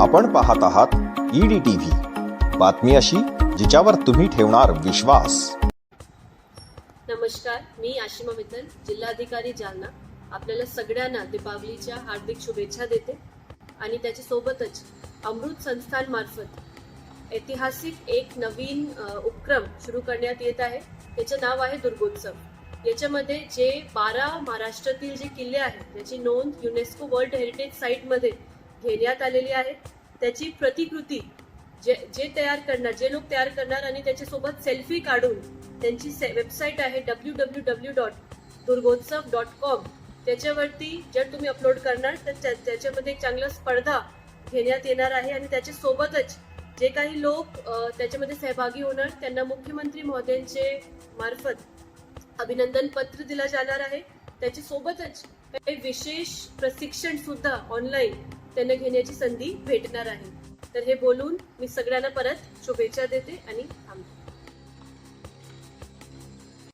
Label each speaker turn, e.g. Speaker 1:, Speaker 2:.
Speaker 1: आपण पाहत आहात ईडी टीव्ही. बातमी अशी जिच्यावर तुम्ही ठेवणार विश्वास.
Speaker 2: नमस्कार मी आशिमा मित्तल जिल्हाधिकारी जालना. आपल्याला सगळ्यांना दीपावलीच्या हार्दिक शुभेच्छा देते. आणि त्याच्यासोबतच अमृत संस्थानमार्फत ऐतिहासिक एक नवीन उपक्रम सुरू करण्यात येत आहे. त्याचं नाव आहे दुर्गोत्सव. याच्यामध्ये जे बारा महाराष्ट्रातील जे किल्ले आहेत त्याची नोंद युनेस्को वर्ल्ड हेरिटेज साईटमध्ये घेण्यात आलेली आहे. त्याची प्रतिकृती जे जे तयार करणार जे लोक तयार करणार आणि त्याच्यासोबत सेल्फी काढून त्यांची से वेबसाईट आहे W W W dot Durgotsav dot com त्याच्यावरती जर तुम्ही अपलोड करणार तर त्या- त्याच्यामध्ये एक चांगला स्पर्धा घेण्यात येणार आहे आणि त्याच्यासोबतच जे काही लोक त्याच्यामध्ये सहभागी होणार त्यांना मुख्यमंत्री महोदयांचे मार्फत अभिनंदन पत्र दिलं जाणार आहे. त्याच्यासोबतच काही विशेष प्रशिक्षण सुद्धा ऑनलाईन त्यांना घेण्याची संधी भेटणार आहे. तर हे बोलून मी सगळ्यांना परत शुभेच्छा देते आणि थांबते.